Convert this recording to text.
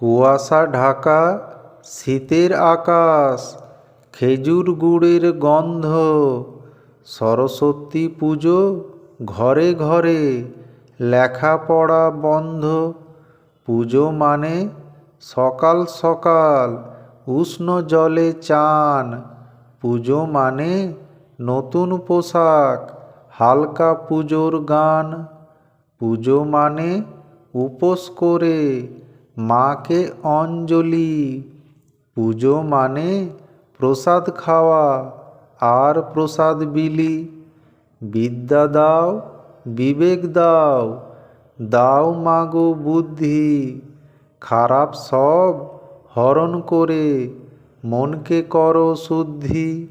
কুয়াশা ঢাকা, শীতের আকাশ, খেজুর গুড়ের গন্ধ, সরস্বতী পুজো ঘরে ঘরে, লেখাপড়া বন্ধ। পুজো মানে সকাল সকাল উষ্ণ জলে চান। পুজো মানে নতুন পোশাক, হালকা পুজোর গান। পুজো মানে উপোস করে মাকে অঞ্জলি। পুজো মানে প্রসাদ খাওয়া, আর প্রসাদ বিলি। বিদ্যা দাও, বিবেক দাও দাও মাগো বুদ্ধি। খারাপ সব হরণ করে, মনকে করো শুদ্ধি।